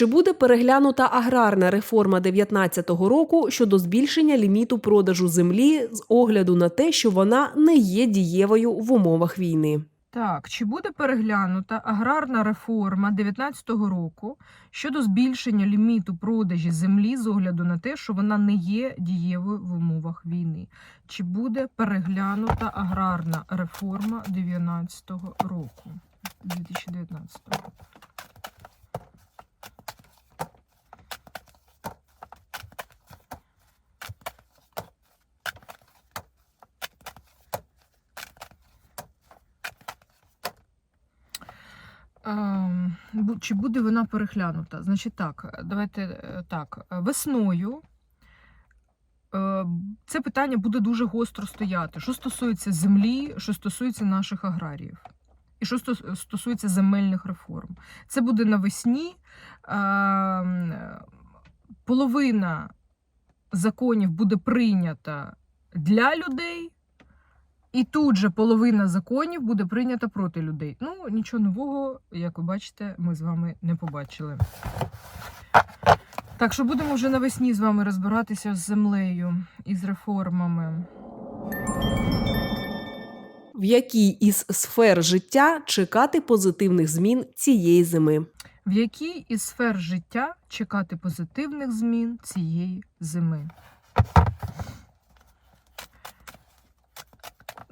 Чи буде переглянута аграрна реформа 2019 року щодо збільшення ліміту продажу землі з огляду на те, що вона не є дієвою в умовах війни? Так, чи буде переглянута аграрна реформа 2019 року щодо збільшення ліміту продажі землі з огляду на те, що вона не є дієвою в умовах війни? Чи буде переглянута аграрна реформа 2019 року? 2019 року. Чи буде вона переглянута? Значить так, давайте е, так. Весною е, це питання буде дуже гостро стояти. Що стосується землі, що стосується наших аграріїв. І що стосується земельних реформ. Це буде навесні. Ем, Половина законів буде прийнята для людей, і тут же половина законів буде прийнята проти людей. Ну, нічого нового, як ви бачите, ми з вами не побачили. Так що будемо вже навесні з вами розбиратися з землею і з реформами. В якій із сфер життя чекати позитивних змін цієї зими? В якій із сфер життя чекати позитивних змін цієї зими?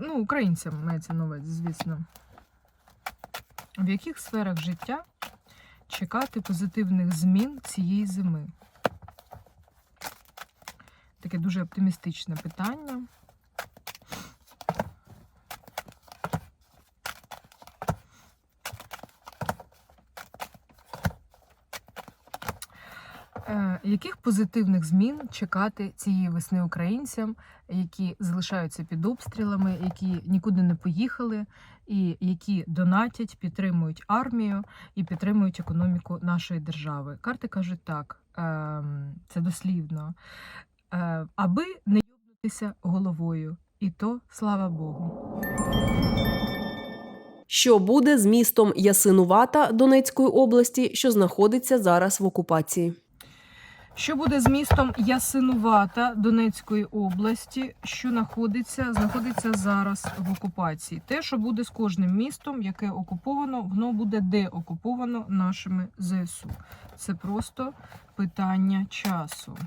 Ну, українцям мається на увазі, звісно. В яких сферах життя чекати позитивних змін цієї зими? Таке дуже оптимістичне питання. Е, Яких позитивних змін чекати цієї весни українцям, які залишаються під обстрілами, які нікуди не поїхали, і які донатять, підтримують армію і підтримують економіку нашої держави? Карти кажуть так, ем, це дослівно, е, аби не юбнутися головою, і то слава Богу. Що буде з містом Ясинувата Донецької області, що знаходиться зараз в окупації? Що буде з містом Ясинувата Донецької області, що знаходиться, знаходиться зараз в окупації? Те, що буде з кожним містом, яке окуповано, воно буде деокуповано нашими ЗСУ. Це просто питання часу.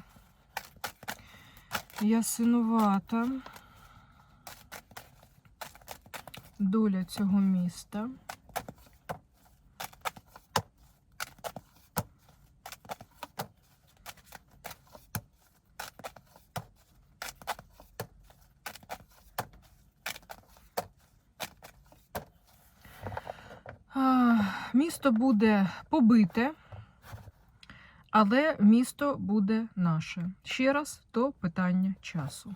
Ясинувата. Доля цього міста. А, Місто буде побите, але місто буде наше. Ще раз, то питання часу.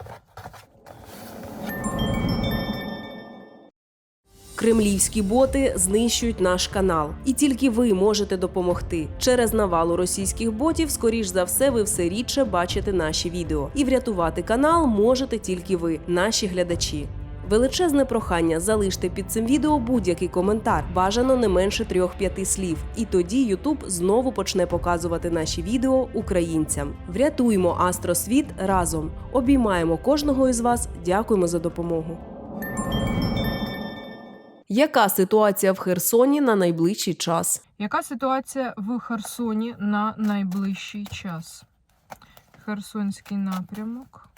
Кремлівські боти знищують наш канал, і тільки ви можете допомогти. Через навалу російських ботів, скоріш за все, ви все рідше бачите наші відео. І врятувати канал можете тільки ви, наші глядачі. Величезне прохання залиште під цим відео будь-який коментар, бажано не менше 3-5 слів. І тоді Ютуб знову почне показувати наші відео українцям. Врятуємо Астросвіт разом. Обіймаємо кожного із вас. Дякуємо за допомогу. Яка ситуація в Херсоні на найближчий час? Яка ситуація в Херсоні на найближчий час? Херсонський напрямок.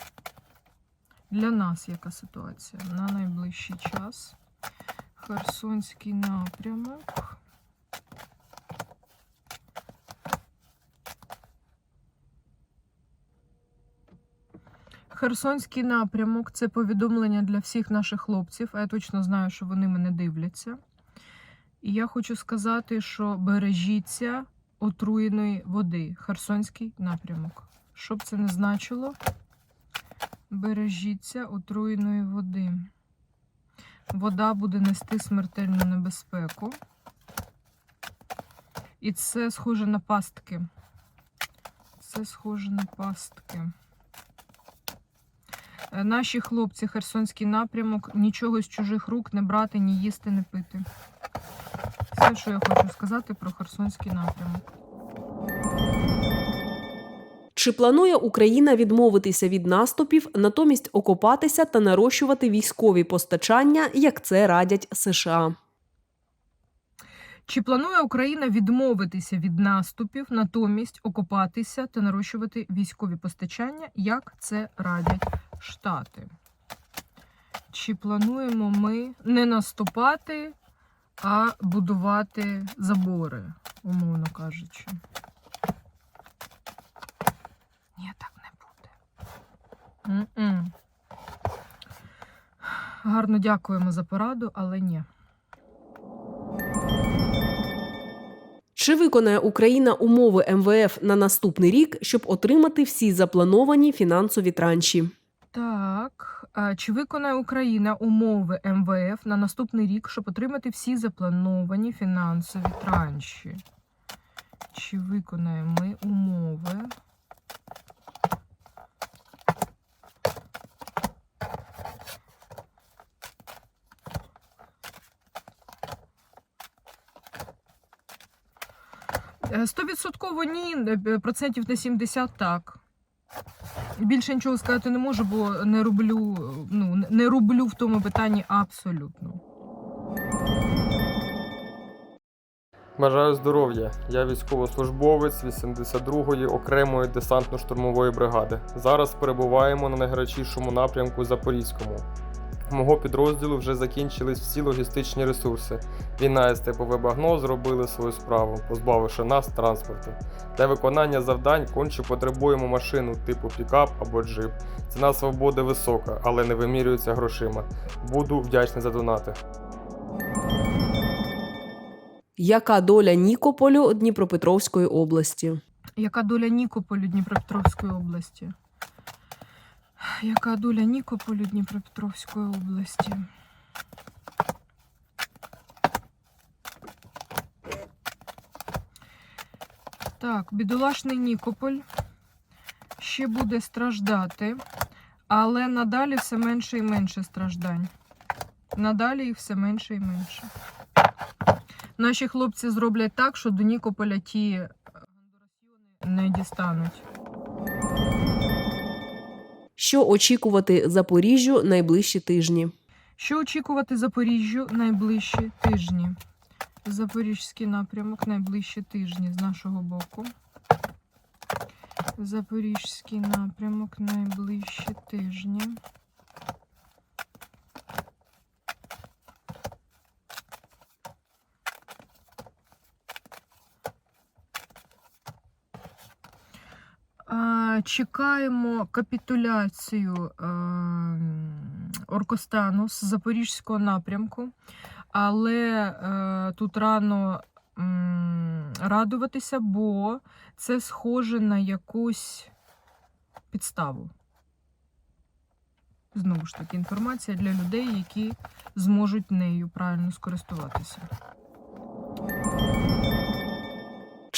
Для нас яка ситуація на найближчий час? Херсонський напрямок. Херсонський напрямок це повідомлення для всіх наших хлопців, а я точно знаю, що вони мене дивляться. І я хочу сказати, що бережіться отруєної води. Херсонський напрямок. Що б це не значило, бережіться отруєної води. Вода буде нести смертельну небезпеку. І це схоже на пастки. Це схоже на пастки. Е, Наші хлопці, Херсонський напрямок, нічого з чужих рук не брати, ні їсти, не пити. Все, що я хочу сказати про Херсонський напрямок. Чи планує Україна відмовитися від наступів, натомість окопатися та нарощувати військові постачання, як це радять США? Чи планує Україна відмовитися від наступів, натомість окопатися та нарощувати військові постачання, як це радять Штати? Чи плануємо ми не наступати, а будувати забори, умовно кажучи? Ні, так не буде. М-м. Гарно дякуємо за пораду, але ні. Чи виконає Україна умови МВФ на наступний рік, щоб отримати всі заплановані фінансові транші? Так, чи виконає Україна умови МВФ на наступний рік, щоб отримати всі заплановані фінансові транші? Чи виконаємо ми умови? Стовідсотково ні, е, процентів на 70 так. Більше нічого сказати не можу, бо не роблю, ну, не роблю в тому питанні абсолютно. Бажаю здоров'я. Я військовослужбовець 82-ї окремої десантно-штурмової бригади. Зараз перебуваємо на найгарячішому напрямку Запорізькому. Мого підрозділу вже закінчились всі логістичні ресурси. Війна і степове багно зробили свою справу, позбавивши нас транспорту. Для виконання завдань конче потребуємо машину типу пікап або джип. Ціна свободи висока, але не вимірюється грошима. Буду вдячний за донати. Яка доля Нікополю Дніпропетровської області? Яка доля Нікополю Дніпропетровської області? Яка доля Нікополю Дніпропетровської області? Так, бідолашний Нікополь ще буде страждати, але надалі все менше і менше страждань. Надалі їх все менше і менше. Наші хлопці зроблять так, що до Нікополя ті е, не дістануть. Що очікувати Запоріжжю найближчі тижні? Що очікувати Запоріжжю найближчі тижні? Запорізький напрямок найближчі тижні з нашого боку. Запорізький напрямок найближчі тижні. А, Чекаємо капітуляцію е, Оркостану з Запорізького напрямку, але е, тут рано м, радуватися, бо це схоже на якусь підставу. Знову ж таки, інформація для людей, які зможуть нею правильно скористуватися.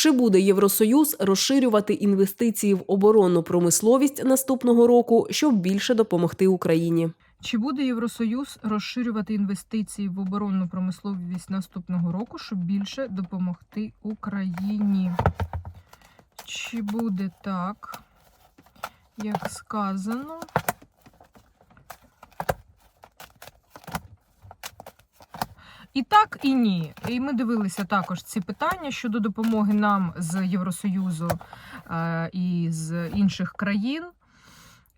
Чи буде Євросоюз розширювати інвестиції в оборонну промисловість наступного року, щоб більше допомогти Україні? Чи буде Євросоюз розширювати інвестиції в оборонну промисловість наступного року, щоб більше допомогти Україні? Чи буде так, як сказано? І так, і ні. І ми дивилися також ці питання щодо допомоги нам з Євросоюзу е, і з інших країн.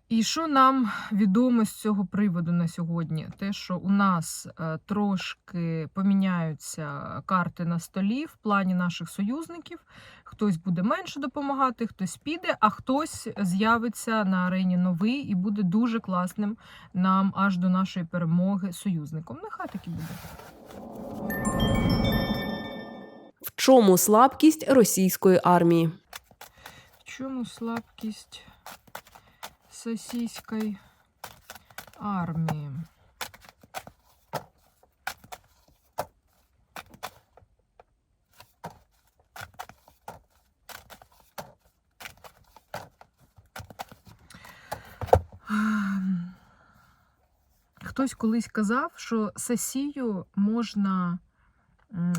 І що нам відомо з цього приводу на сьогодні? Те, що у нас е, трошки поміняються карти на столі в плані наших союзників. Хтось буде менше допомагати, хтось піде, а хтось з'явиться на арені новий і буде дуже класним нам аж до нашої перемоги союзником. Нехай так і буде. В чому слабкість російської армії? В чому слабкість російської армії? Хтось колись казав, що сесію можна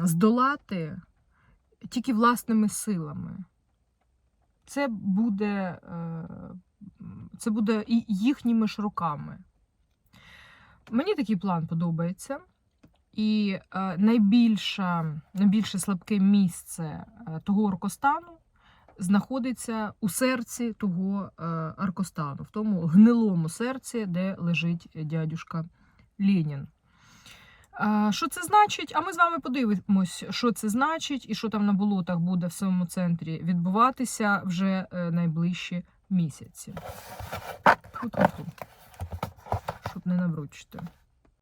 здолати тільки власними силами. це буде, е, це буде їхніми ж руками. Мені такий план подобається. І е, найбільше, найбільше слабке місце е, того оркостану знаходиться у серці того е, аркостану, в тому гнилому серці, де лежить дядюшка Ленін. Що це значить? А ми з вами подивимось, що це значить, і що там на болотах буде в самому центрі відбуватися вже е, найближчі місяці. Тьфу-тьфу-тьфу. Щоб не набручити.